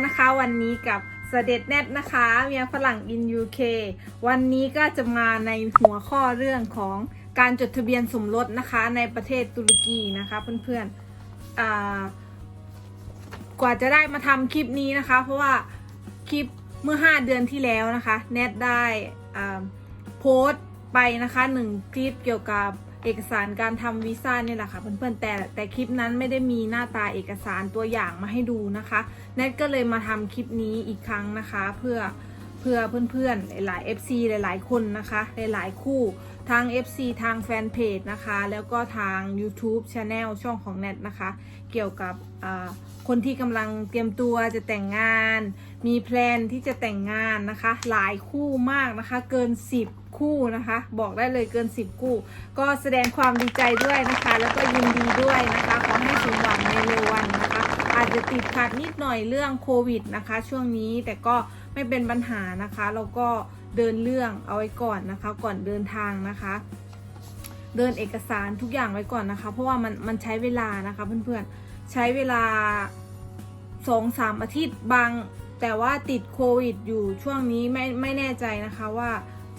นอีกแล้วนะคะวันนี้กับเสด็จแนทนะคะเมียฝรั่งอิน UK วันนี้ก็จะมาในหัวข้อเรื่องของการจดทะเบียนสมรสนะคะในประเทศตุรกีนะคะเพื่อนๆอ่ากว่าจะได้มาทำคลิปนี้นะคะ เพราะว่าคลิปเมื่อ 5 เดือนที่แล้วนะคะแนทได้โพสต์ไปนะคะหนึ่งคลิปเกี่ยวกับ เอกสารการทำวีซ่านี่แหละค่ะเพื่อนๆแต่แต่คลิปนั้นไม่ได้มีหน้าตาเอกสารตัวอย่างมาให้ดูนะคะแนทก็เลยมาทำคลิปนี้อีกครั้งนะคะ เพื่อเพื่อเพื่อนๆหลายๆ FC หลายๆ คนนะคะหลายๆคู่ทาง FC ทางแฟนเพจนะคะ แล้วก็ทาง YouTube Channel ช่องของแนทนะคะ เกี่ยวกับคนที่กำลังเตรียมตัวจะแต่งงาน มีแพลนที่จะแต่งงานนะคะ หลายคู่มากนะคะ เกิน 10 คู่นะคะ บอกได้เลยเกิน 10 คู่ ก็แสดงความดีใจด้วยนะคะ แล้วก็ยินดีด้วยนะคะขอให้สมหวังในเร็ววันนะคะ อาจจะติดขัดนิดหน่อยเรื่องโควิดนะคะ ช่วงนี้แต่ก็ไม่เป็นปัญหานะคะแล้วก็เดินเรื่องเอาไว้ก่อนนะคะ ก่อนเดินทางนะคะ เดินเอกสารทุกอย่างไว้ก่อนนะคะ เพราะว่ามันมันใช้เวลานะคะเพื่อนๆใช้เวลาสองสามอาทิตย์บาง แต่ว่าติดโควิดอยู่ช่วงนี้ไม่ไม่แน่ใจนะคะว่า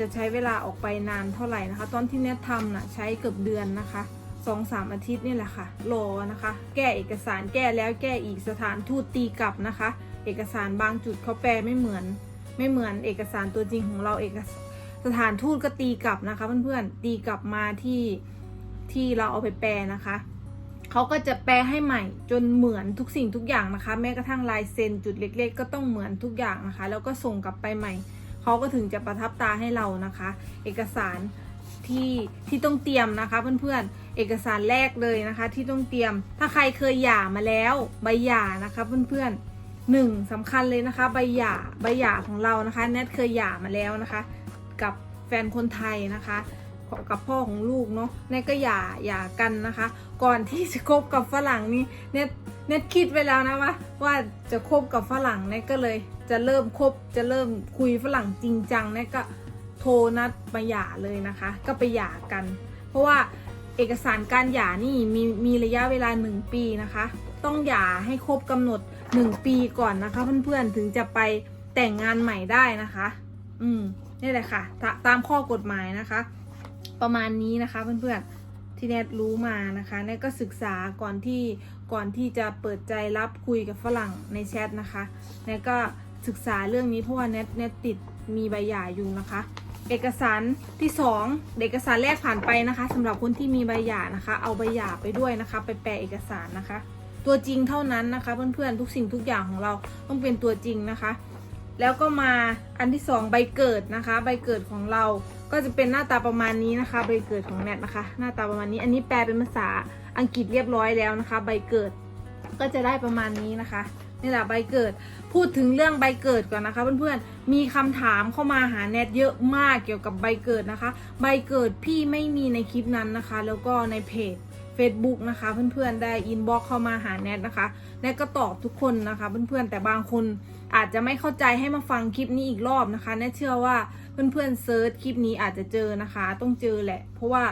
จะใช้เวลาออกไปนานเท่าไหร่นะคะ ตอนที่เน็ตทำน่ะใช้เกือบเดือนนะคะสองสามอาทิตย์นี่แหละค่ะรอนะคะ แก้เอกสารแก้แล้วแก้อีกสถานทูตตีกลับนะคะ เอกสารบางจุดเขาแปลไม่เหมือน ไม่เหมือนเอกสารตัวจริงของเราเอกสสถานทูตก็ตีกลับนะคะ เพื่อนๆตีกลับมาที่ที่เราเอาไปแปลนะคะเขาก็จะแปลให้ใหม่จนเหมือนทุกสิ่งทุกอย่างนะคะ แม้กระทั่งลายเซ็นจุดเล็ก ๆ ก็ต้องเหมือนทุกอย่างนะคะ แล้วก็ส่งกลับไปใหม่ เขาก็ถึงจะประทับตาให้เรานะคะ เอกสารที่ที่ต้องเตรียมนะคะเพื่อนๆเอกสารแรกเลยนะคะ ที่ต้องเตรียม ถ้าใครเคยหย่ามาแล้วใบหย่านะคะเพื่อนๆหนึ่งสำคัญเลยนะคะใบหย่าใบหย่าของเรานะคะแนทเคยหย่ามาแล้วนะคะ กับแฟนคนไทยนะคะ กับพ่อของลูกเนาะเนทก็หย่าหย่ากันนะคะ ก่อนที่จะคบกับฝรั่งนี่เนทเนทคิดไว้แล้วนะว่าว่าจะคบกับฝรั่งเนทก็เลยจะเริ่มคบจะเริ่มคุยฝรั่งจริงจังเนทก็โทรนัดมาหย่าเลยนะคะ ก็ไปหย่ากัน เพราะว่าเอกสารการหย่านี่มีมีระยะเวลา 1 ปีนะคะ ต้องหย่าให้ครบกำหนด 1 ปีก่อนนะคะ เพื่อนๆถึงจะไปแต่งงานใหม่ได้นะคะ อืมนี่แหละค่ะ ตามข้อกฎหมายนะคะ ประมาณนี้นะคะเพื่อนๆที่แนทรู้มานะคะแนทก็ศึกษาก่อนที่ก่อนที่จะเปิดใจรับคุยกับฝรั่งในแชทนะคะแนทก็ศึกษาเรื่องนี้เพราะว่าแนทแนทติดมีใบหย่าอยู่นะคะ เอกสารที่สองเอกสารแรกผ่านไปนะคะสำหรับคนที่มีใบหย่านะคะ เอาใบหย่าไปด้วยนะคะ ไปแปลเอกสารนะคะ ตัวจริงเท่านั้นนะคะ เพื่อนๆทุกสิ่งทุกอย่างของเราต้องเป็นตัวจริงนะคะ แล้วก็มาอันที่สองใบเกิดนะคะ ใบเกิดของเราก็จะเป็นหน้าตาประมาณนี้นะคะ ใบเกิดของแนทนะคะ หน้าตาประมาณนี้ อันนี้แปลเป็นภาษาอังกฤษเรียบร้อยแล้วนะคะ ใบเกิดก็จะได้ประมาณนี้นะคะนี่แหละใบเกิด พูดถึงเรื่องใบเกิดก่อนนะคะ เพื่อนๆ มีคำถามเข้ามาหาแนทเยอะมากเกี่ยวกับใบเกิดนะคะ ใบเกิดพี่ไม่มีในคลิปนั้นนะคะ แล้วก็ในเพจ Facebook นะคะ เพื่อนๆ ได้อินบ็อกเข้ามาหาแนทนะคะ แนทก็ตอบทุกคนนะคะ เพื่อนๆ แต่บางคน อาจจะไม่เข้าใจให้มาฟังคลิปนี้อีกรอบนะคะแนทเชื่อว่าเพื่อนๆเซิร์ชคลิปนี้อาจจะเจอนะคะ ต้องเจอแหละ เพราะว่า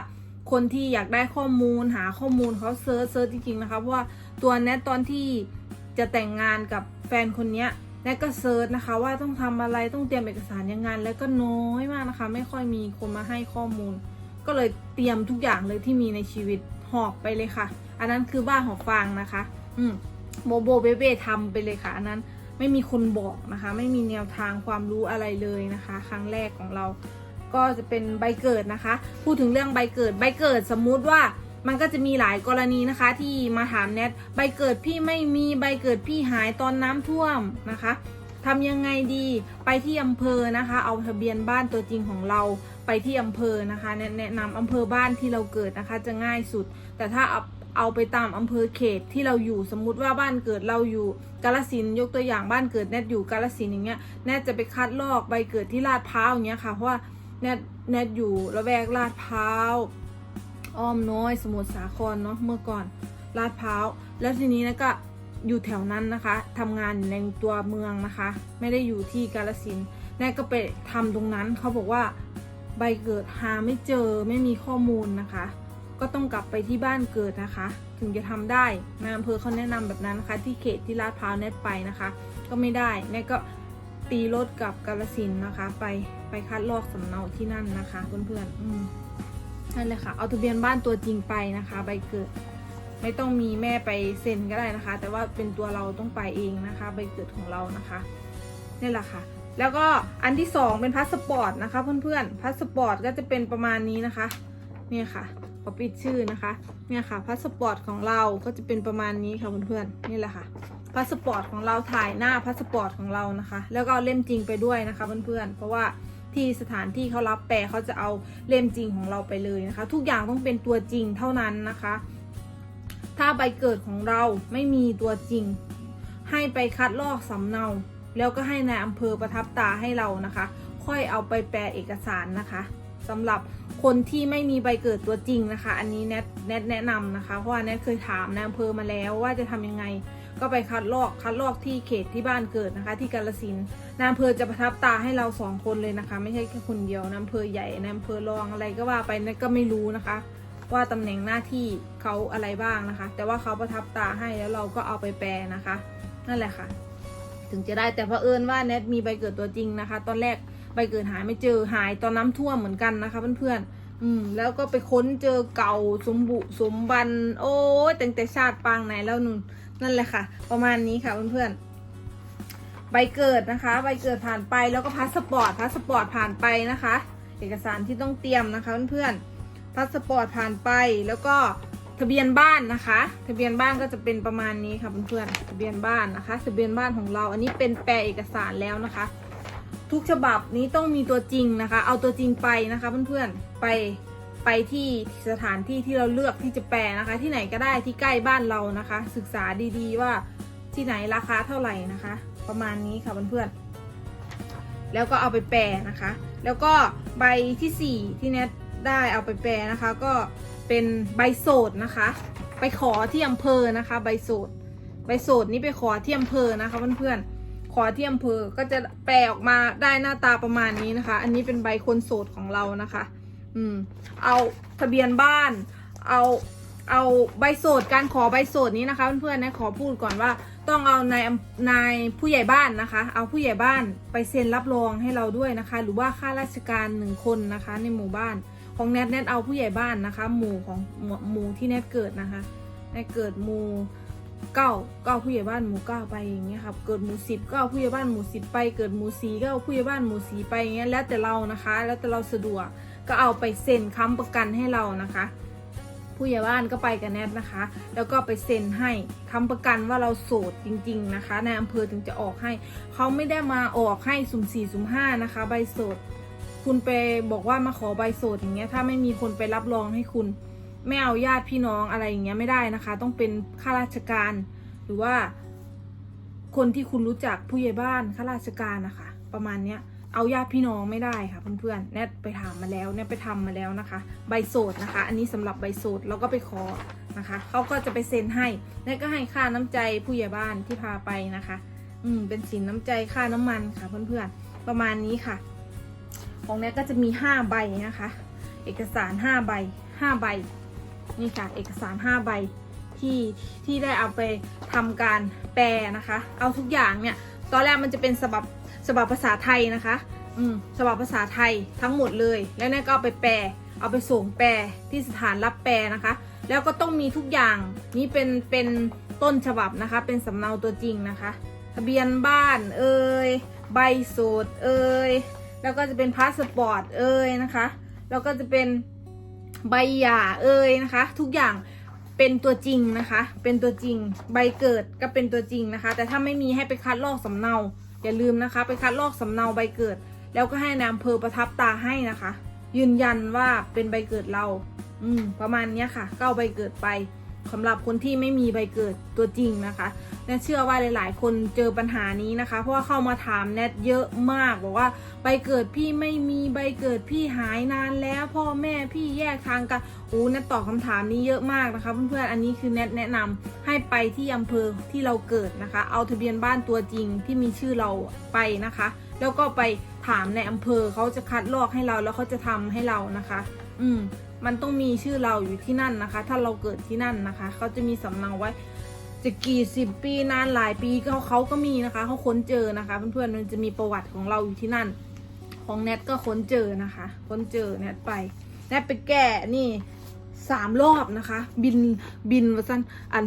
คนที่อยากได้ข้อมูลหาข้อมูลเขาเซิร์ชเซิร์ชจริงๆนะคะเพราะว่าตัวแนทตอนที่จะแต่งงานกับแฟนคนเนี้ยแนทก็เซิร์ชนะคะว่าต้องทำอะไรต้องเตรียมเอกสารยังไงแล้วก็น้อยมากนะคะ ไม่ค่อยมีคนมาให้ข้อมูล ก็เลยเตรียมทุกอย่างเลยที่มีในชีวิตหอบไปเลยค่ะ อันนั้นคือบ้านหอบฟางนะคะ อืมโบโบเบเบ้ทำไปเลยค่ะอันนั้น ไม่มีคนบอกนะคะ ไม่มีแนวทางความรู้อะไรเลยนะคะ ครั้งแรกของเราก็จะเป็นใบเกิดนะคะ พูดถึงเรื่องใบเกิดใบเกิดสมมุติว่ามันก็จะมีหลายกรณีนะคะ ที่มาถามแนทใบเกิดพี่ไม่มีใบเกิดพี่หายตอนน้ำท่วมนะคะทำยังไงดีไปที่อำเภอนะคะ เอาทะเบียนบ้านตัวจริงของเราไปที่อำเภอนะคะ แนะแนะนำอำเภอบ้านที่เราเกิดนะคะ จะง่ายสุด แต่ถ้า เอาไปตามอำเภอเขตที่เราอยู่สมมุติว่าบ้านเกิดเราอยู่กาลสินยกตัวอย่างบ้านเกิดแนทอยู่กาลสินอย่างเงี้ยแนทจะไปคัดลอกใบเกิดที่ลาดพร้าวอย่างเงี้ยค่ะเพราะว่าแนทแนทอยู่ละแวกลาดพร้าวอ้อมน้อยสมุทรสาครเนาะเมื่อก่อนลาดพร้าวแล้วทีนี้นะก็อยู่แถวนั้นนะคะทำงานในตัวเมืองนะคะ ไม่ได้อยู่ที่กาลสินแม่ก็ไปทำตรงนั้นเขาบอกว่าใบเกิดหาไม่เจอไม่มีข้อมูลนะคะ ก็ต้องกลับไปที่บ้านเกิดนะคะ ถึงจะทำได้นายอำเภอเขาแนะนำแบบนั้นนะคะ ที่เขตที่ลาดพร้าวเน็ตไปนะคะ ก็ไม่ได้เน็ตก็ตีรถกลับกาลสินนะคะ ไปไปคัดลอกสำเนาที่นั่นนะคะเพื่อนๆอืมนั่นเลยค่ะเอาทะเบียนบ้านตัวจริงไปนะคะ ใบเกิด ไม่ต้องมีแม่ไปเซ็นก็ได้นะคะ แต่ว่าเป็นตัวเราต้องไปเองนะคะ ใบเกิดของเรานะคะนี่แหละค่ะ แล้วก็อันที่สองเป็นพาสปอร์ตนะคะ เพื่อนๆพาสปอร์ตก็จะเป็นประมาณนี้นะคะ เนี่ยค่ะ ขอปิดชื่อนะคะ เนี่ยค่ะพาสปอร์ตของเราก็จะเป็นประมาณนี้ค่ะเพื่อนๆ นี่แหละค่ะพาสปอร์ตของเราถ่ายหน้าพาสปอร์ตของเรานะคะ แล้วก็เล่มจริงไปด้วยนะคะเพื่อนๆ เพราะว่าที่สถานที่เขารับแปลเขาจะเอาเล่มจริงของเราไปเลยนะคะ ทุกอย่างต้องเป็นตัวจริงเท่านั้นนะคะ ถ้าใบเกิดของเราไม่มีตัวจริง ให้ไปคัดลอกสำเนา แล้วก็ให้นายอำเภอประทับตาให้เรานะคะ ค่อยเอาไปแปลเอกสารนะคะ สำหรับคนที่ไม่มีใบเกิดตัวจริงนะคะ อันนี้แนทแนทแนะนำนะคะ เพราะว่าแนทเคยถามนายอำเภอมาแล้วว่าจะทำยังไง ก็ไปคัดลอกคัดลอกที่เขตที่บ้านเกิดนะคะ ที่กาลสินนายอำเภอจะประทับตาให้เราสองคนเลยนะคะ ไม่ใช่แค่คนเดียวนายอำเภอใหญ่นายอำเภอรองอะไรก็ว่าไปแนทก็ไม่รู้นะคะว่าตำแหน่งหน้าที่เขาอะไรบ้างนะคะ แต่ว่าเขาประทับตาให้แล้วเราก็เอาไปแปลนะคะ นั่นแหละค่ะ ถึงจะได้แต่เผอิญว่าแนทมีใบเกิดตัวจริงนะคะ ตอนแรก ใบเกิดหายไม่เจอหายตอนน้ำท่วมเหมือนกันนะคะเพื่อนๆอืมแล้วก็ไปค้นเจอเก่าสมบุสมบัน โอ้ยตั้งแต่ชาติปางไหนแล้วนุ่นนั่นแหละค่ะ ประมาณนี้ค่ะเพื่อนๆใบเกิดนะคะใบเกิดผ่านไปแล้วก็พาสปอร์ตพาสปอร์ตผ่านไปนะคะ เอกสารที่ต้องเตรียมนะคะเพื่อนๆพาสปอร์ตผ่านไปแล้วก็ทะเบียนบ้านนะคะ ทะเบียนบ้านก็จะเป็นประมาณนี้ค่ะเพื่อนๆทะเบียนบ้านนะคะ ทะเบียนบ้านของเราอันนี้เป็นแปลเอกสารแล้วนะคะ ทุกฉบับนี้ต้องมีตัวจริงนะคะ เอาตัวจริงไปนะคะเพื่อนๆ ไปไปที่สถานที่ที่เราเลือกที่จะแปลนะคะ ที่ไหนก็ได้ที่ใกล้บ้านเรานะคะ ศึกษาดีๆว่าที่ไหนราคาเท่าไหร่นะคะ ประมาณนี้ค่ะเพื่อนๆ แล้วก็เอาไปแปลนะคะ แล้วก็ใบที่สี่ที่เน็ตได้เอาไปแปลนะคะ ก็เป็นใบโสดนะคะ ไปขอที่อำเภอนะคะ ใบโสดใบโสดนี้ไปขอที่อำเภอนะคะเพื่อนๆ ขอที่อำเภอก็จะแปลออกมาได้หน้าตาประมาณนี้นะคะ อันนี้เป็นใบคนโสดของเรานะคะ อืม เอาทะเบียนบ้าน เอาเอาใบโสดการขอใบโสดนี้นะคะ เพื่อนๆนะขอพูดก่อนว่าต้องเอานายนายผู้ใหญ่บ้านนะคะ เอาผู้ใหญ่บ้านไปเซ็นรับรองให้เราด้วยนะคะ หรือว่าข้าราชการหนึ่งคนนะคะ ในหมู่บ้านของแนทแนทเอาผู้ใหญ่บ้านนะคะ หมู่ของหมู่หมู่ที่แนทเกิดนะคะแนทเกิดหมู่ เก้าเก้าผู้ใหญ่บ้านหมู่เก้าไปอย่างเงี้ยครับเกิดหมู่สิบก็เอาผู้ใหญ่บ้านหมู่สิบไป เกิดหมู่สี่ก็เอาผู้ใหญ่บ้านหมู่สี่ไปอย่างเงี้ยแล้วแต่เรานะคะ แล้วแต่เราสะดวกก็เอาไปเซ็นค้ำประกันให้เรานะคะ ผู้ใหญ่บ้านก็ไปกับแนทนะคะ แล้วก็ไปเซ็นให้ค้ำประกันว่าเราโสดจริง ๆนะคะในอำเภอถึงจะออกให้เขาไม่ได้มาออกให้สุ่มสี่สุ่มห้านะคะ ใบโสดคุณไปบอกว่ามาขอใบโสดอย่างเงี้ยถ้าไม่มีคนไปรับรองให้คุณ ไม่เอาญาติพี่น้องอะไรอย่างเงี้ยไม่ได้นะคะ ต้องเป็นข้าราชการหรือว่า คนที่คุณรู้จักผู้ใหญ่บ้านข้าราชการนะคะ ประมาณเนี้ยเอาญาติพี่น้องไม่ได้ค่ะเพื่อนๆแนทไปถามมาแล้วแนทไปทำมาแล้วนะคะ ใบโสดนะคะ อันนี้สำหรับใบโสดเราก็ไปขอนะคะเขาก็จะไปเซ็นให้แนทก็ให้ค่าน้ำใจผู้ใหญ่บ้านที่พาไปนะคะ อืมเป็นสินน้ำใจค่าน้ำมันค่ะเพื่อนๆประมาณนี้ค่ะ ของแนทก็จะมีห้าใบนะคะ เอกสารห้าใบห้าใบ นี่ค่ะเอกสารห้าใบที่ที่ได้เอาไปทำการแปลนะคะ เอาทุกอย่างเนี่ยตอนแรกมันจะเป็นฉบับฉบับภาษาไทยนะคะ อืมฉบับภาษาไทยทั้งหมดเลย แล้วแนทก็เอาไปแปล เอาไปส่งแปลที่สถานรับแปลนะคะ แล้วก็ต้องมีทุกอย่างนี่เป็นเป็นต้นฉบับนะคะ เป็นสำเนาตัวจริงนะคะ ทะเบียนบ้านเอ่ยใบโสดเอ่ยแล้วก็จะเป็นพาสปอร์ตเอ่ยนะคะ แล้วก็จะเป็น ใบหย่าเอ่ยนะคะ ทุกอย่างเป็นตัวจริงนะคะ เป็นตัวจริง ใบเกิดก็เป็นตัวจริงนะคะ แต่ถ้าไม่มีให้ไปคัดลอกสำเนา อย่าลืมนะคะ ไปคัดลอกสำเนาใบเกิด แล้วก็ให้นายอำเภอประทับตาให้นะคะ ยืนยันว่าเป็นใบเกิดเรา อืม ประมาณนี้ค่ะก็เอาใบเกิดไป สำหรับคนที่ไม่มีใบเกิดตัวจริงนะคะแนทเชื่อว่าหลาย ๆ คนเจอปัญหานี้นะคะ เพราะว่าเข้ามาถามแนทเยอะมากบอกว่าใบเกิดพี่ไม่มีใบเกิดพี่หายนานแล้ว พ่อแม่พี่แยกทางกันโอ้แนทตอบคำถามนี้เยอะมากนะคะ เพื่อน ๆ อันนี้คือแนทแนะนำให้ไปที่อำเภอที่เราเกิดนะคะ เอาทะเบียนบ้านตัวจริงที่มีชื่อเราไปนะคะ แล้วก็ไปถามในอำเภอเขาจะคัดลอกให้เราแล้วเขาจะทำให้เรานะคะ อืม มันต้องมีชื่อเราอยู่ที่นั่นนะคะ ถ้าเราเกิดที่นั่นนะคะ เขาจะมีสำเนาไว้ จะกี่สิบปีนานหลายปีเขาเขาก็มีนะคะ เขาค้นเจอนะคะ เพื่อนๆมันจะมีประวัติของเราอยู่ที่นั่น ของแนทก็ค้นเจอนะคะ ค้นเจอแนทไป แนทไปแก้นี่สามรอบนะคะ บินบินว่าสั้นอัน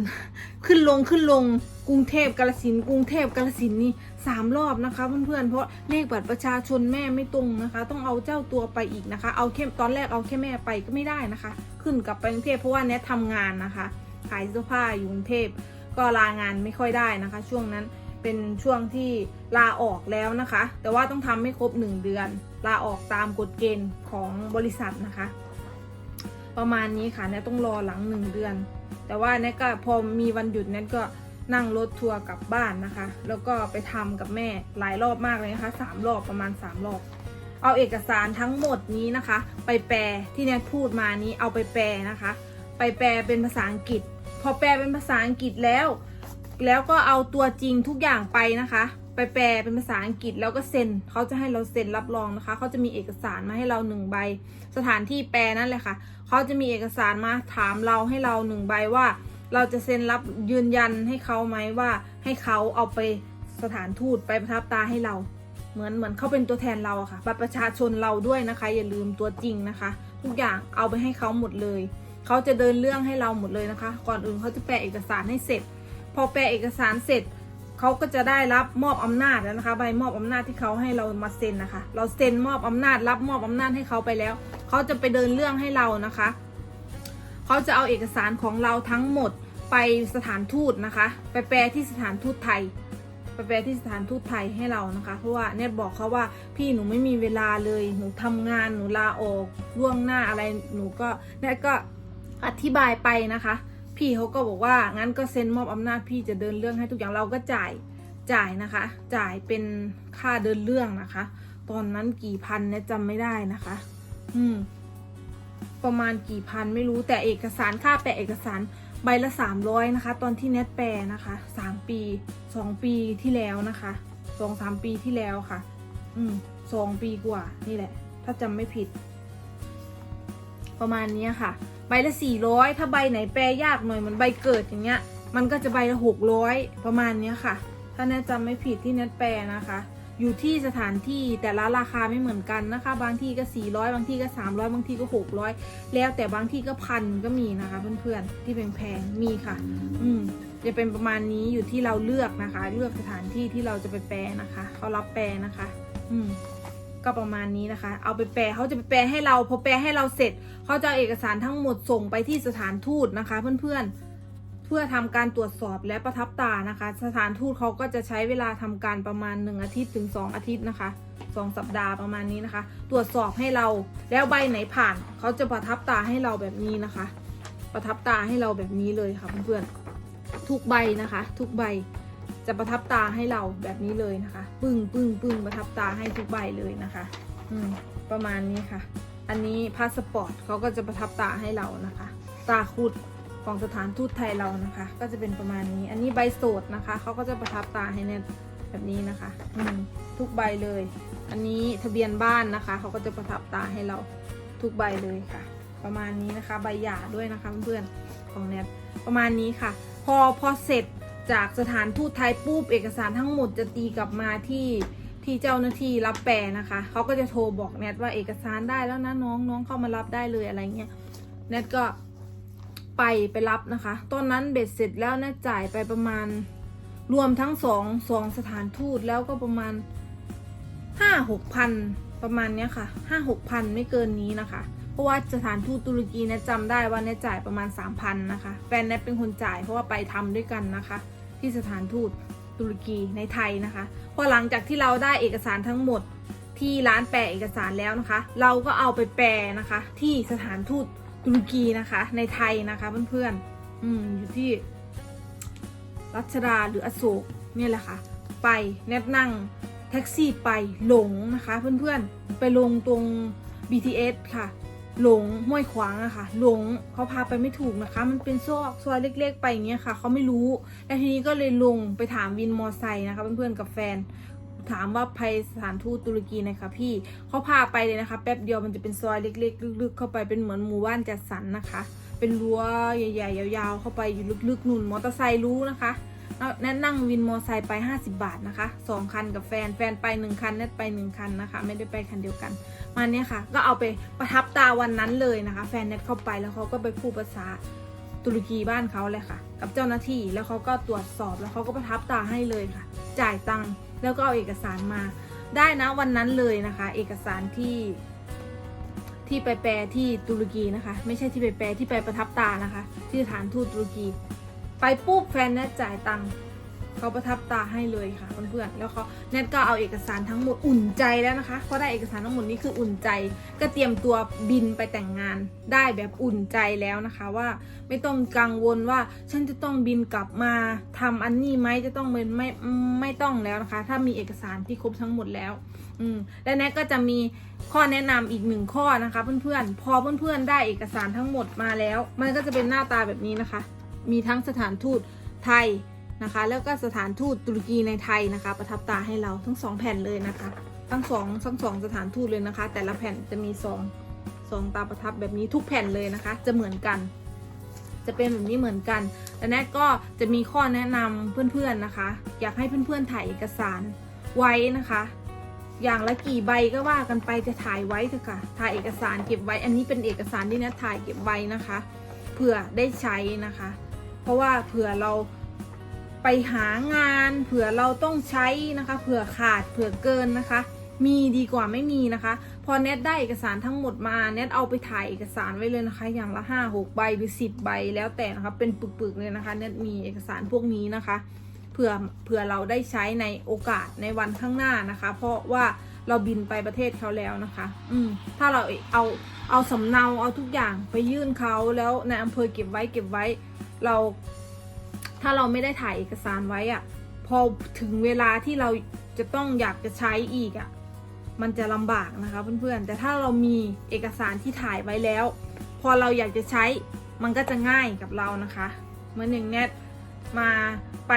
ขึ้นลงขึ้นลงกรุงเทพกาลสินกรุงเทพกาลสินนี่ สามรอบนะคะเพื่อนๆเพราะเลขบัตรประชาชนแม่ไม่ตรงนะคะ ต้องเอาเจ้าตัวไปอีกนะคะ เอาแค่ตอนแรกเอาแค่แม่ไปก็ไม่ได้นะคะ ขึ้นกับไปกรุงเทพเพราะว่าแนททำงานนะคะ ขายเสื้อผ้าอยู่กรุงเทพก็ลางานไม่ค่อยได้นะคะ ช่วงนั้นเป็นช่วงที่ลาออกแล้วนะคะ แต่ว่าต้องทำให้ครบ 1 เดือน ลาออกตามกฎเกณฑ์ของบริษัทนะคะ ประมาณนี้ค่ะเนี่ยต้องรอหลัง 1 เดือน แต่ว่าเนี่ยก็พอมีวันหยุดเนี่ยก็ นั่งรถทัวร์กลับบ้านนะคะ แล้วก็ไปทำกับแม่หลายรอบมากเลยนะคะสามรอบประมาณ3รอบ เอาเอกสารทั้งหมดนี้นะคะ ไปแปลที่เนี่ยพูดมานี้เอาไปแปลนะคะ ไปแปลเป็นภาษาอังกฤษ พอแปลเป็นภาษาอังกฤษแล้ว แล้วก็เอาตัวจริงทุกอย่างไปนะคะ ไปแปลเป็นภาษาอังกฤษแล้วก็เซ็นเขาจะให้เราเซ็นรับรองนะคะเขาจะมีเอกสารมาให้เราหนึ่งใบ สถานที่แปลนั่นแหละค่ะเขาจะมีเอกสารมาถามเราให้เราหนึ่งใบว่า เราจะเซ็นรับยืนยันให้เขาไหมว่าให้เขาเอาไปสถานทูตไปประทับตาให้เรา เหมือนเหมือนเขาเป็นตัวแทนเราอะค่ะบัตรประชาชนเราด้วยนะคะ อย่าลืมตัวจริงนะคะ ทุกอย่างเอาไปให้เขาหมดเลยเขาจะเดินเรื่องให้เราหมดเลยนะคะ ก่อนอื่นเขาจะแปลเอกสารให้เสร็จ พอแปลเอกสารเสร็จเขาก็จะได้รับมอบอำนาจแล้วนะคะ ใบมอบอำนาจที่เขาให้เรามาเซ็นนะคะ เราเซ็นมอบอำนาจรับมอบอำนาจให้เขาไปแล้วเขาจะไปเดินเรื่องให้เรานะคะเขาจะเอาเอกสารของเราทั้งหมด ไปสถานทูตนะคะ ไปแปลที่สถานทูตไทย ไปแปลที่สถานทูตไทยให้เรานะคะ เพราะว่าเนตบอกเขาว่าพี่หนูไม่มีเวลาเลยหนูทำงานหนูลาออกล่วงหน้าอะไรหนูก็เนตก็อธิบายไปนะคะ พี่เขาก็บอกว่างั้นก็เซ็นมอบอำนาจพี่จะเดินเรื่องให้ทุกอย่างเราก็จ่ายจ่ายนะคะ จ่ายเป็นค่าเดินเรื่องนะคะ ตอนนั้นกี่พันเนี่ยจำไม่ได้นะคะ อืม ประมาณกี่พันไม่รู้แต่เอกสารค่าแปลเอกสาร ใบละสามร้อยนะคะ ตอนที่เน็ตแปลนะคะสามปีสองปีที่แล้วนะคะสองสามปีที่แล้วค่ะ อืมสองปีกว่านี่แหละ ถ้าจำไม่ผิด ประมาณนี้ค่ะ ใบละสี่ร้อยถ้าใบไหนแปลยากหน่อยเหมือนใบเกิดอย่างเงี้ย มันก็จะใบละหกร้อยประมาณนี้ค่ะ ถ้าแนทจำไม่ผิดที่แนทแปลนะคะ อยู่ที่สถานที่แต่ละราคาไม่เหมือนกันนะคะ บางที่ก็ 400 บางที่ก็ 300 บางที่ก็ 600 แล้วแต่บางที่ก็พันก็มีนะคะ เพื่อนๆที่แพงๆมีค่ะ อืมจะเป็นประมาณนี้อยู่ที่เราเลือกนะคะ เลือกสถานที่ที่เราจะไปแปลนะคะเขารับแปลนะคะ อืมก็ประมาณนี้นะคะ เอาไปแปลเขาจะไปแปลให้เราพอแปลให้เราเสร็จเขาจะเอาเอกสารทั้งหมดส่งไปที่สถานทูตนะคะ เพื่อนๆเพื่อทำการตรวจสอบและประทับตานะคะ สถานทูตเขาก็จะใช้เวลาทำการประมาณ 1 อาทิตย์ถึง 2 อาทิตย์นะคะ2สัปดาห์ประมาณนี้นะคะ ตรวจสอบให้เราแล้วใบไหนผ่านเขาจะประทับตาให้เราแบบนี้นะคะ ประทับตาให้เราแบบนี้เลยค่ะเพื่อนๆทุกใบนะคะ ทุกใบจะประทับตาให้เราแบบนี้เลยนะคะ ปึ้งปึ้งปึ้งประทับตาให้ทุกใบเลยนะคะ อืมประมาณนี้ค่ะ อันนี้พาสปอร์ตเขาก็จะประทับตาให้เรานะคะ ตาคุด ของสถานทูตไทยเรานะคะ ก็จะเป็นประมาณนี้ อันนี้ใบโสดนะคะเขาก็จะประทับตาให้เนี่ยแบบนี้นะคะ อืมทุกใบเลย อันนี้ทะเบียนบ้านนะคะเขาก็จะประทับตาให้เราทุกใบเลยค่ะ ประมาณนี้นะคะใบหย่าด้วยนะคะเพื่อนๆของแนทประมาณนี้ค่ะ พอพอเสร็จจากสถานทูตไทยปุ๊บเอกสารทั้งหมดจะตีกลับมาที่ที่เจ้าหน้าที่รับแปลนะคะเขาก็จะโทรบอกแนทว่าเอกสารได้แล้วนะน้องน้องเข้ามารับได้เลยอะไรเงี้ยแนทก็ ไปไปรับนะคะ ตอนนั้นเบ็ดเสร็จแล้วนะจ่ายไปประมาณ รวมทั้งสองสองสถานทูตแล้วก็ประมาณห้าหกพันประมาณเนี้ยค่ะห้าหกพันไม่เกินนี้นะคะ เพราะว่าสถานทูตตุรกีเนะจำได้ว่าเนะจ่ายประมาณสามพันนะคะ แฟนเนะเป็นคนจ่ายเพราะว่าไปทำด้วยกันนะคะ ที่สถานทูตตุรกีในไทยนะคะ พอหลังจากที่เราได้เอกสารทั้งหมดที่ร้านแปลเอกสารแล้วนะคะ เราก็เอาไปแปลนะคะ ที่สถานทูต ตุรกีนะคะ ในไทยนะคะเพื่อนๆอืมอยู่ที่ รัชดาหรืออโศกเนี่ยแหละค่ะ ไปแนบนั่งแท็กซี่ไปหลงนะคะ เพื่อนๆไปลงตรง BTS ค่ะ หลงห้วยขวางอะค่ะ หลงเขาพาไปไม่ถูกนะคะ มันเป็นซอกซอยเล็ก ๆ ไปอย่างเงี้ยค่ะเขาไม่รู้แล้วทีนี้ก็เลยลงไปถามวินมอไซค์นะคะ เพื่อนๆกับแฟน ถามว่าไปสถานทูตตุรกีนะคะพี่เขาพาไปเลยนะคะ แป๊บเดียวมันจะเป็นซอยเล็กๆ ลึกๆ เข้าไปเป็นเหมือนหมู่บ้านจัดสรรนะคะ เป็นรั้วใหญ่ๆ ยาวๆ เข้าไปอยู่ลึกๆนุ่นมอเตอร์ไซค์รู้นะคะแนะนั่งวินมอเตอร์ไซค์ไป 50 บาทนะคะสองคันกับแฟนแฟนไปหนึ่งคันเน็ตไปหนึ่งคันนะคะ ไม่ได้ไปคันเดียวกัน มาเนี่ยค่ะ ก็เอาไปประทับตาวันนั้นเลยนะคะ แฟนเน็ตเข้าไปแล้วเขาก็ไปพูดภาษา ตุรกีบ้านเขาเลยค่ะ กับเจ้าหน้าที่แล้วเขาก็ตรวจสอบแล้วเขาก็ประทับตาให้เลยค่ะ จ่ายตังค์แล้วก็เอาเอกสารมา ได้นะวันนั้นเลยนะคะ เอกสารที่ที่ไปแปลที่ตุรกีนะคะ ไม่ใช่ที่ไปแปลที่ไปประทับตานะคะ ที่สถานทูตตุรกี ไปปุ๊บแฟนนะจ่ายตังค์ เขาประทับตาให้เลยค่ะเพื่อนๆแล้วเขาเน็ตก็เอาเอกสารทั้งหมดอุ่นใจแล้วนะคะเพราะได้เอกสารทั้งหมดนี้คืออุ่นใจ ก็เตรียมตัวบินไปแต่งงานได้แบบอุ่นใจแล้วนะคะว่าไม่ต้องกังวลว่าฉันจะต้องบินกลับมาทำอันนี้ไหมจะต้องเป็นไม่ไม่ต้องแล้วนะคะ ถ้ามีเอกสารที่ครบทั้งหมดแล้ว อืมและแน็กก็จะมีข้อแนะนำอีกหนึ่งข้อนะคะ เพื่อนๆพอเพื่อนๆได้เอกสารทั้งหมดมาแล้ว มันก็จะเป็นหน้าตาแบบนี้นะคะ มีทั้งสถานทูตไทย นะคะ แล้วก็สถานทูตตุรกีในไทยนะคะ ประทับตาให้เราทั้งสองแผ่นเลยนะคะ ทั้งสองทั้งสองสถานทูตเลยนะคะ แต่ละแผ่นจะมีสองสองตาประทับแบบนี้ทุกแผ่นเลยนะคะ จะเหมือนกัน จะเป็นแบบนี้เหมือนกันและแนทก็จะมีข้อแนะนำเพื่อนๆนะคะ อยากให้เพื่อนๆถ่ายเอกสารไว้นะคะอย่างละกี่ใบก็ว่ากันไปจะถ่ายไว้เถอะค่ะ ถ่ายเอกสารเก็บไว้ อันนี้เป็นเอกสารที่แนทถ่ายเก็บไว้นะคะ เผื่อได้ใช้นะคะ เพราะว่าเผื่อเรา ไปหางานเผื่อเราต้องใช้นะคะเผื่อขาดเผื่อเกินนะคะ มีดีกว่าไม่มีนะคะ พอเน็ตได้เอกสารทั้งหมดมาเน็ตเอาไปถ่ายเอกสารไว้เลยนะคะ อย่างละห้าหกใบหรือสิบใบแล้วแต่นะคะเป็นปึกๆเลยนะคะเน็ตมีเอกสารพวกนี้นะคะเผื่อเผื่อเราได้ใช้ในโอกาสในวันข้างหน้านะคะ เพราะว่าเราบินไปประเทศเขาแล้วนะคะ อืม ถ้าเราเอาเอาสำเนาเอาทุกอย่างไปยื่นเขาแล้วในอำเภอเก็บไว้เก็บไว้ เรา ถ้าเราไม่ได้ถ่ายเอกสารไว้อะพอถึงเวลาที่เราจะต้องอยากจะใช้อีกอะมันจะลำบากนะคะเพื่อนๆ แต่ถ้าเรามีเอกสารที่ถ่ายไว้แล้ว พอเราอยากจะใช้มันก็จะง่ายกับเรานะคะเหมือนอย่างเน็ตมาไป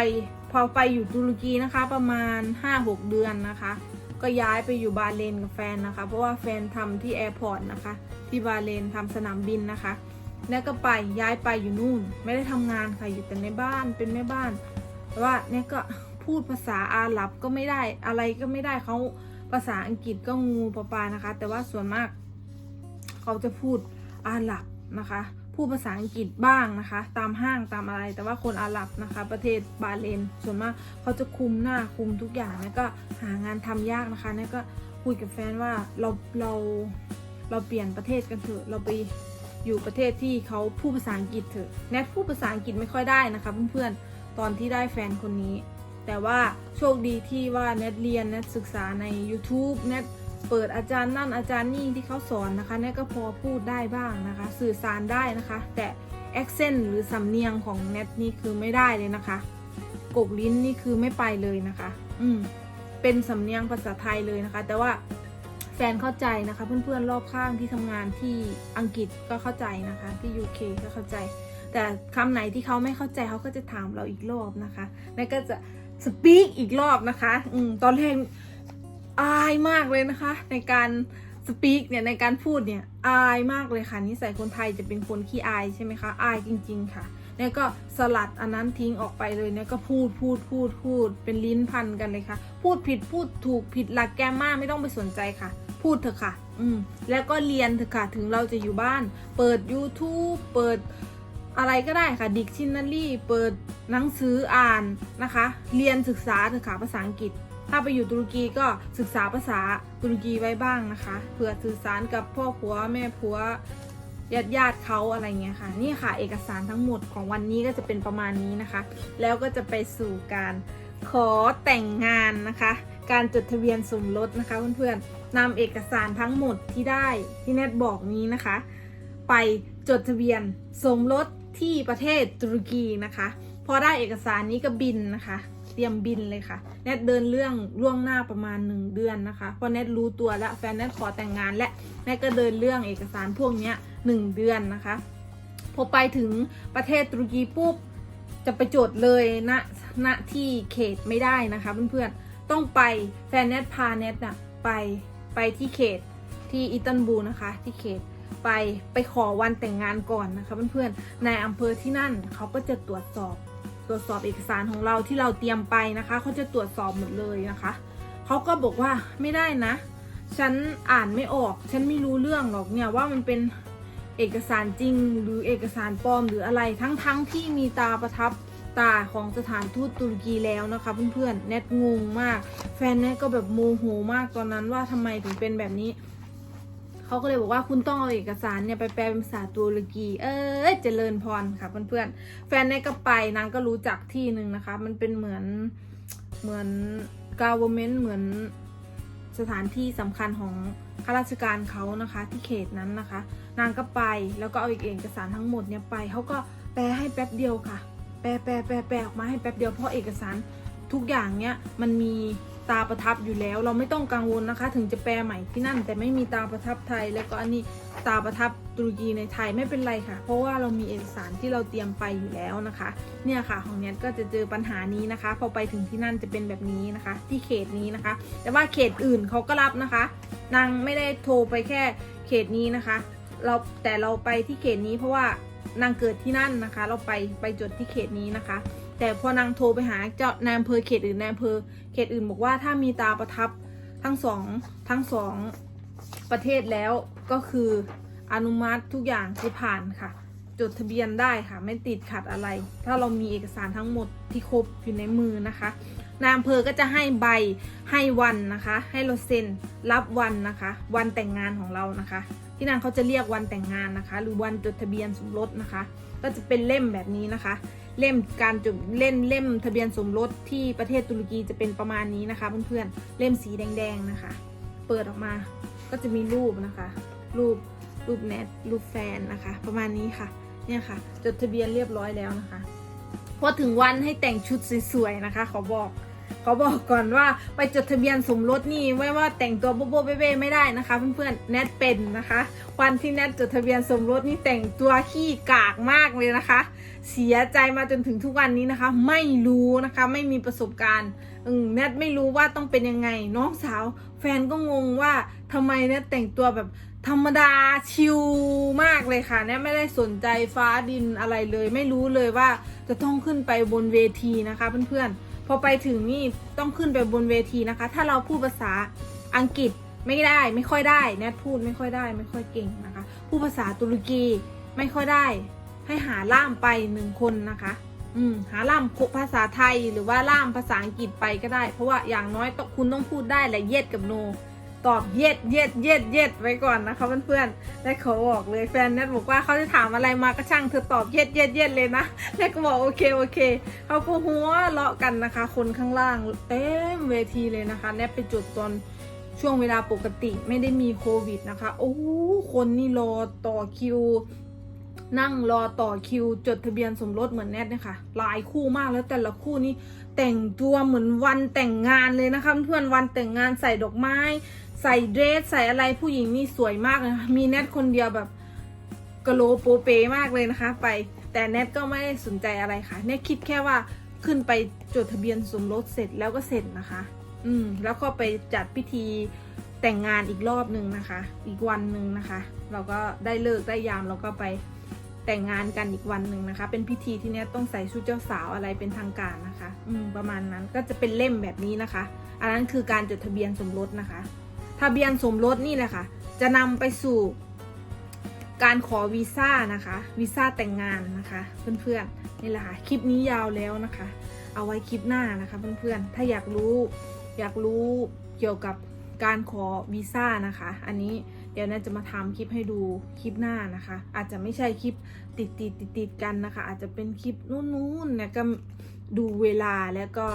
พอไปอยู่ตุรกีนะคะ ประมาณ 5-6 เดือนนะคะ ก็ย้ายไปอยู่บาเลนกับแฟนนะคะ เพราะว่าแฟนทำที่แอร์พอร์ตนะคะ ที่บาเลนทำสนามบินนะคะ แล้วก็ไปย้ายไปอยู่นู่น ไม่ได้ทำงานค่ะอยู่แต่ในบ้านเป็นแม่บ้าน แต่ว่าเนี่ยก็พูดภาษาอาหรับก็ไม่ได้อะไรก็ไม่ได้เขาภาษาอังกฤษก็งูปลาปานะคะ แต่ว่าส่วนมากเขาจะพูดอาหรับนะคะพูดภาษาอังกฤษบ้างนะคะ ตามห้างตามอะไร แต่ว่าคนอาหรับนะคะ ประเทศบาเลนส่วนมากเขาจะคุมหน้าคุมทุกอย่างแล้วก็หางานทำยากนะคะเนี่ก็คุยกับแฟนว่าเราเราเราเปลี่ยนประเทศกันเถอะเราไป อยู่ประเทศที่เขาพูดภาษาอังกฤษเถอะแนทพูดภาษาอังกฤษไม่ค่อยได้นะคะเพื่อนๆตอนที่ได้แฟนคนนี้ แต่ว่าโชคดีที่ว่าแนทเรียนแนทศึกษาใน YouTube แนทเปิดอาจารย์นั่นอาจารย์นี่ที่เขาสอนนะคะแนทก็พอพูดได้บ้างนะคะ สื่อสารได้นะคะ แต่ accent หรือสำเนียงของแนทนี่คือไม่ได้เลยนะคะกกลิ้นนี่คือไม่ไปเลยนะคะ อืมเป็นสำเนียงภาษาไทยเลยนะคะ แต่ว่า แฟนเข้าใจนะคะ เพื่อนๆรอบข้างที่ทำงานที่อังกฤษก็เข้าใจนะคะ ที่ UK ก็เข้าใจ แต่คำไหนที่เขาไม่เข้าใจเขาก็จะถามเราอีกรอบนะคะนั่ก็จะสปีกอีกรอบนะคะอืมตอนแรกอายมากเลยนะคะ ในการสปีกเนี่ยในการพูดเนี่ยอายมากเลยค่ะนิสัยคนไทยจะเป็นคนขี้อายใช่ไหมคะอายจริง ๆ ค่ะเนี่ยก็สลัดอันนั้นทิ้งออกไปเลยเนี่ยก็พูดพูดพูดพูดเป็นลิ้นพันกันเลยค่ะ พูดผิดพูดถูกผิดหลักแกมมาไม่ต้องไปสนใจค่ะ พูดเถอะค่ะ อืม แล้วก็เรียนเถอะค่ะ ถึงเราจะอยู่บ้าน เปิด YouTube เปิดอะไรก็ได้ค่ะ Dictionary เปิดหนังสืออ่านนะคะ เรียนศึกษาเถอะค่ะภาษาอังกฤษ ถ้าไปอยู่ตุรกีก็ศึกษาภาษาตุรกีไว้บ้างนะคะเพื่อสื่อสารกับพ่อผัวแม่ผัวญาติญาติเขาอะไรเงี้ยค่ะ นี่ค่ะเอกสารทั้งหมดของวันนี้ก็จะเป็นประมาณนี้นะคะ แล้วก็จะไปสู่การขอแต่งงานนะคะ การจดทะเบียนสมรสนะคะเพื่อนๆนำเอกสารทั้งหมดที่ได้ที่แนทบอกนี้นะคะ ไปจดทะเบียนสมรสที่ประเทศตุรกีนะคะพอได้เอกสารนี้ก็บินนะคะ เตรียมบินเลยค่ะแนทเดินเรื่องล่วงหน้าประมาณ 1 เดือนนะคะพราะแนทรู้ตัวแล้วแฟนแนทขอแต่งงานและแนทก็เดินเรื่องเอกสารพวกนี้หนึ่งเดือนนะคะ พอไปถึงประเทศตุรกีปุ๊บจะไปจดเลยณณที่เขตไม่ได้นะคะเพื่อนๆ ต้องไปแฟนเน็ตพาเน็ตอะไปไปที่เขตที่อิสตันบูลนะคะที่เขตไปไปขอวันแต่งงานก่อนนะคะเพื่อนๆในอำเภอที่นั่นเขาก็จะตรวจสอบตรวจสอบเอกสารของเราที่เราเตรียมไปนะคะเขาจะตรวจสอบหมดเลยนะคะเขาก็บอกว่าไม่ได้นะ ฉันอ่านไม่ออก ฉันไม่รู้เรื่องหรอกเนี่ยว่ามันเป็นเอกสารจริงหรือเอกสารปลอมหรืออะไรทั้งๆทที่มีตาประทับ ตาของสถานทูตตุรกีแล้วนะคะเพื่อนๆแนทงงมาก แฟนแนทก็แบบโมโหมากตอนนั้นว่าทำไมถึงเป็นแบบนี้เขาก็เลยบอกว่าคุณต้องเอาเอกสารเนี่ยไปแปลเป็นภาษาตุรกี เออเจริญพรค่ะเพื่อนๆ แฟนแนทก็ไปนางก็รู้จักที่หนึ่งนะคะ มันเป็นเหมือนเหมือน government เหมือนสถานที่สำคัญของข้าราชการเขานะคะที่เขตนั้นนะคะ นางก็ไปแล้วก็เอาเอกสารทั้งหมดเนี่ยไปเขาก็แปลให้แป๊บเดียวค่ะ ลแปลแปลแปลออกมาให้แป๊บเดียวเพราะเอกสารทุกอย่างเนี่ยมันมีตาประทับอยู่แล้ว เราไม่ต้องกังวลนะคะ ถึงจะแปลใหม่ที่นั่น แต่ไม่มีตาประทับไทย แล้วก็อันนี้ตาประทับตุรกีในไทยไม่เป็นไรค่ะ เพราะว่าเรามีเอกสารที่เราเตรียมไปอยู่แล้วนะคะ เนี่ยค่ะของเนี้ยก็จะเจอปัญหานี้นะคะ พอไปถึงที่นั่นจะเป็นแบบนี้นะคะ ที่เขตนี้นะคะ แต่ว่าเขตอื่นเขาก็รับนะคะ นางไม่ได้โทรไปแค่เขตนี้นะคะ เราแต่เราไปที่เขตนี้เพราะว่า นางเกิดที่นั่นนะคะ เราไปไปจดที่เขตนี้นะคะ แต่พอนางโทรไปหาเจ้านายอำเภอเขตอื่นนายอำเภอเขตอื่นบอกว่าถ้ามีตาประทับทั้งสองทั้งสองประเทศแล้วก็คืออนุมัติทุกอย่างที่ผ่านค่ะ จดทะเบียนได้ค่ะ ไม่ติดขัดอะไร ถ้าเรามีเอกสารทั้งหมดที่ครบอยู่ในมือนะคะนายอำเภอก็จะให้ใบให้วันนะคะ ให้เราเซ็นรับวันนะคะ วันแต่งงานของเรานะคะ ที่นั่นเขาจะเรียกวันแต่งงานนะคะ หรือวันจดทะเบียนสมรสนะคะ ก็จะเป็นเล่มแบบนี้นะคะ เล่มการจดเล่นเล่มทะเบียนสมรสที่ประเทศตุรกีจะเป็นประมาณนี้นะคะ เพื่อนๆเล่มสีแดงๆนะคะ เปิดออกมาก็จะมีรูปนะคะ รูปรูปแนทรูปแฟนนะคะ ประมาณนี้ค่ะเนี่ยค่ะ จดทะเบียนเรียบร้อยแล้วนะคะพอถึงวันให้แต่งชุดสวยๆนะคะ ขอบอก ขอบอกก่อนว่าไปจดทะเบียนสมรสนี่ไม่ว่าแต่งตัวโบ๊ะโบ๊ะเบ้ๆไม่ได้นะคะ เพื่อนๆแนทเป็นนะคะ วันที่แนทจดทะเบียนสมรสนี่แต่งตัวขี้กากมากเลยนะคะ เสียใจมาจนถึงทุกวันนี้นะคะ ไม่รู้นะคะไม่มีประสบการณ์อืมแนทไม่รู้ว่าต้องเป็นยังไงน้องสาว แฟนก็งงว่าทำไมแนทแต่งตัวแบบธรรมดาชิลมากเลยค่ะแนทไม่ได้สนใจฟ้าดินอะไรเลย ไม่รู้เลยว่าจะต้องขึ้นไปบนเวทีนะคะเพื่อนๆ พอไปถึงนี่ต้องขึ้นไปบนเวทีนะคะ ถ้าเราพูดภาษาอังกฤษไม่ได้ไม่ค่อยได้แนทพูดไม่ค่อยได้ ไม่ค่อยเก่งนะคะ พูดภาษาตุรกีไม่ค่อยได้ ให้หาล่ามไปหนึ่งคนนะคะ อืมหาล่ามภาษาไทยหรือว่าล่ามภาษาอังกฤษไปก็ได้ เพราะว่าอย่างน้อยต้องคุณต้องพูดได้แหละเย็ดกับโน ตอบเย็ดเย็ดเย็ดเย็ดไว้ก่อนนะคะเพื่อนๆและเขาบอกเลยแฟนเน็ตบอกว่าเขาจะถามอะไรมาก็ช่างเธอตอบเย็ดเย็ดเย็ดเลยนะแล้วก็บอกโอเคโอเคเขาก็หัวเราะกันนะคะ คนข้างล่างเต็มเวทีเลยนะคะแนทไปจุดตอนช่วงเวลาปกติไม่ได้มีโควิดนะคะ โอ้โหคนนี่รอต่อคิว นั่งรอต่อคิว จดทะเบียนสมรสเหมือนแนทนี่ยค่ะหลายคู่มากแล้วแต่ละคู่นี้แต่งตัวเหมือนวันแต่งงานเลยนะคะ เพื่อนวันแต่งงานใส่ดอกไม้ ใส่เดรสใส่อะไรผู้หญิงนี่สวยมากเลยมีแนทคนเดียวแบบกะโลโปเปมากเลยนะคะ ไปแต่แนทก็ไม่ได้สนใจอะไรค่ะแนทคิดแค่ว่าขึ้นไปจดทะเบียนสมรสเสร็จแล้วก็เสร็จนะคะ อืม แล้วก็ไปจัดพิธีแต่งงานอีกรอบหนึ่งนะคะ อีกวันหนึ่งนะคะ เราก็ได้เลิกได้ยามเราก็ไปแต่งงานกันอีกวันหนึ่งนะคะ เป็นพิธีที่เนี้ยต้องใส่ชุดเจ้าสาวอะไรเป็นทางการนะคะ อืมประมาณนั้นก็จะเป็นเล่มแบบนี้นะคะ อันนั้นคือการจดทะเบียนสมรสนะคะ ทะเบียนสมรสนี่แหละค่ะ จะนำไปสู่การขอวีซ่านะคะวีซ่าแต่งงานนะคะเพื่อนๆนี่แหละค่ะคลิปนี้ยาวแล้วนะคะ เอาไว้คลิปหน้านะคะเพื่อนๆถ้าอยากรู้อยากรู้เกี่ยวกับการขอวีซ่านะคะ อันนี้เดี๋ยวน่าจะมาทำคลิปให้ดูคลิปหน้านะคะ อาจจะไม่ใช่คลิปติดติดติดติดกันนะคะ อาจจะเป็นคลิปนู้นๆนะก็ดูเวลาแล้วก็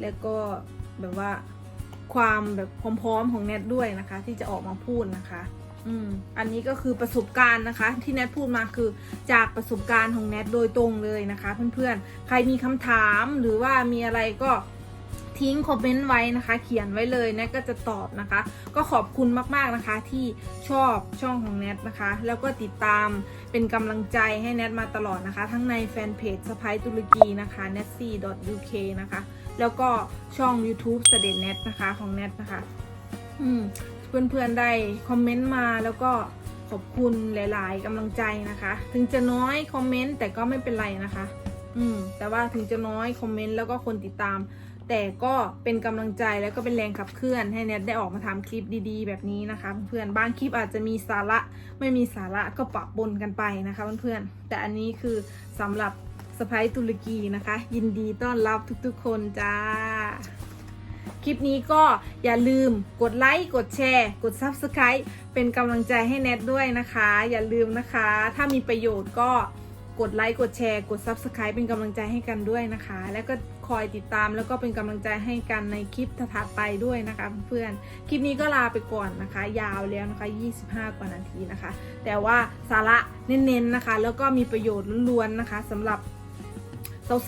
แล้วก็แบบว่า ความแบบพร้อมๆของแนทด้วยนะคะ ที่จะออกมาพูดนะคะ อืมอันนี้ก็คือประสบการณ์นะคะ ที่แนทพูดมาคือจากประสบการณ์ของแนทโดยตรงเลยนะคะ เพื่อนๆ ใครมีคำถามหรือว่ามีอะไรก็ทิ้งคอมเมนต์ไว้นะคะ เขียนไว้เลยแนทก็จะตอบนะคะ ก็ขอบคุณมากๆนะคะ ที่ชอบช่องของแนทนะคะ แล้วก็ติดตามเป็นกำลังใจให้แนทมาตลอดนะคะ ทั้งในแฟนเพจสไปตุรกีนะคะ n e t s y uk นะคะ แล้วก็ช่อง YouTube เสด็จเน็ตนะคะของเน็ตนะคะ อืมเพื่อนๆได้คอมเมนต์มาแล้วก็ขอบคุณหลาย ๆกำลังใจนะคะ ถึงจะน้อยคอมเมนต์แต่ก็ไม่เป็นไรนะคะ อืม แต่ว่าถึงจะน้อยคอมเมนต์แล้วก็คนติดตาม แต่ก็เป็นกำลังใจแล้วก็เป็นแรงขับเคลื่อน ให้เน็ตได้ออกมาทำคลิปดีๆ แบบนี้นะคะ เพื่อนๆบางคลิปอาจจะมีสาระไม่มีสาระก็ปะปนกันไปนะคะ เพื่อนๆแต่อันนี้คือสำหรับ สไปตุรกีนะคะ ยินดีต้อนรับทุกๆคนจ้า คลิปนี้ก็อย่าลืมกดไลค์ กดแชร์ กด Subscribe เป็นกำลังใจให้แนทด้วยนะคะ อย่าลืมนะคะ ถ้ามีประโยชน์ก็กดไลค์ กดแชร์ กด Subscribe เป็นกำลังใจให้กันด้วยนะคะ แล้วก็คอยติดตามแล้วก็เป็นกำลังใจให้กันในคลิปถัดไปด้วยนะคะเพื่อนๆคลิปนี้ก็ลาไปก่อนนะคะ ยาวแล้วนะคะ 25 กว่านาทีนะคะ แต่ว่าสาระเน้นๆนะคะ แล้วก็มีประโยชน์ล้วนๆนะคะสำหรับ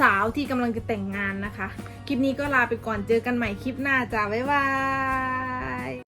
สาวๆที่กำลังจะแต่งงานนะคะ คลิปนี้ก็ลาไปก่อนเจอกันใหม่คลิปหน้าจ้าบ๊ายบาย